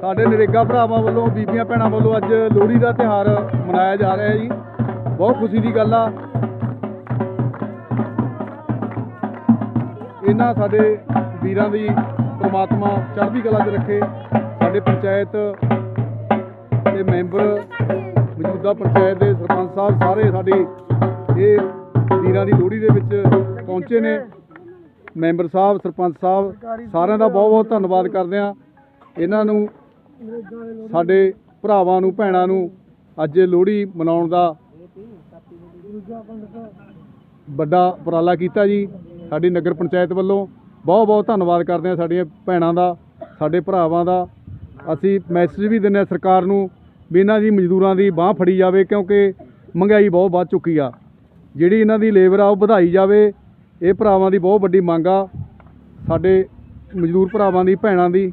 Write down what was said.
ਸਾਡੇ ਨਰੇਗਾ ਭਰਾਵਾਂ ਵੱਲੋਂ, ਬੀਬੀਆਂ ਭੈਣਾਂ ਵੱਲੋਂ ਅੱਜ ਲੋਹੜੀ ਦਾ ਤਿਉਹਾਰ ਮਨਾਇਆ ਜਾ ਰਿਹਾ ਹੈ ਜੀ। ਬਹੁਤ ਖੁਸ਼ੀ ਦੀ ਗੱਲ ਆ। ਇਹਨਾਂ ਸਾਡੇ ਵੀਰਾਂ ਦੀ ਪ੍ਰਮਾਤਮਾ ਚੜ੍ਹਦੀ ਕਲਾ 'ਚ ਰੱਖੇ। ਸਾਡੇ ਪੰਚਾਇਤ ਦੇ ਮੈਂਬਰ, ਮੌਜੂਦਾ ਪੰਚਾਇਤ ਦੇ ਸਰਪੰਚ ਸਾਹਿਬ ਸਾਰੇ ਸਾਡੇ ਇਹ ਵੀਰਾਂ ਦੀ ਲੋਹੜੀ ਦੇ ਵਿੱਚ ਪਹੁੰਚੇ ਨੇ। ਮੈਂਬਰ ਸਾਹਿਬ, ਸਰਪੰਚ ਸਾਹਿਬ ਸਾਰਿਆਂ ਦਾ ਬਹੁਤ ਬਹੁਤ ਧੰਨਵਾਦ ਕਰਦੇ ਆ ਇਹਨਾਂ ਨੂੰ ਸਾਡੇ ਭਰਾਵਾਂ ਨੂੰ, ਭੈਣਾਂ ਨੂੰ ਅੱਜ ਲੋਹੜੀ ਮਨਾਉਣ ਦਾ ਵੱਡਾ ਉਪਰਾਲਾ ਕੀਤਾ ਜੀ। ਸਾਡੀ ਨਗਰ ਪੰਚਾਇਤ ਵੱਲੋਂ ਬਹੁਤ ਬਹੁਤ ਧੰਨਵਾਦ ਕਰਦੇ ਆ ਸਾਡੀਆਂ ਭੈਣਾਂ ਦਾ, ਸਾਡੇ ਭਰਾਵਾਂ ਦਾ। ਅਸੀਂ ਮੈਸੇਜ ਵੀ ਦਿੰਦੇ ਆ ਸਰਕਾਰ ਨੂੰ ਵੀ ਇਹਨਾਂ ਦੀ ਮਜ਼ਦੂਰਾਂ ਦੀ ਬਾਹ ਫੜੀ ਜਾਵੇ ਕਿਉਂਕਿ ਮਹਿੰਗਾਈ ਬਹੁਤ ਵੱਧ ਚੁੱਕੀ ਆ। ਜਿਹੜੀ ਇਹਨਾਂ ਦੀ ਲੇਬਰ ਆ ਉਹ ਵਧਾਈ ਜਾਵੇ। ਇਹ ਭਰਾਵਾਂ ਦੀ ਬਹੁਤ ਵੱਡੀ ਮੰਗ ਆ। ਸਾਡੇ ਮਜ਼ਦੂਰ ਭਰਾਵਾਂ ਦੀ, ਭੈਣਾਂ ਦੀ